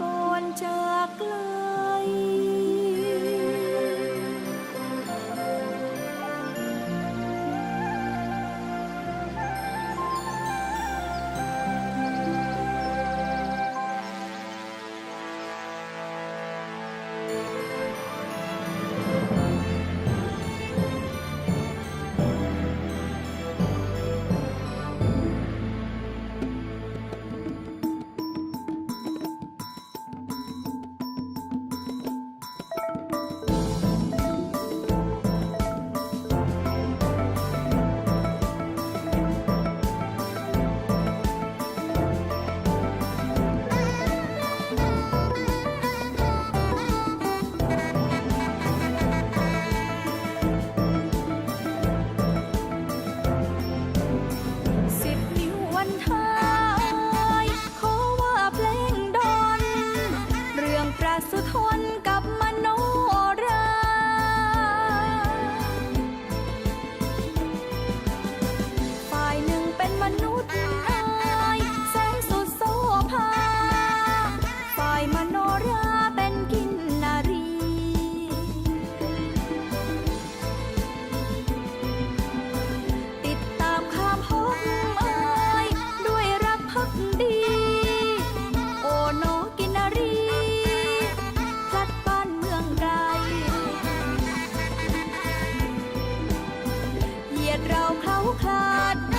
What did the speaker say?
ก่อนจากลื ยดเราเคล้าคลาด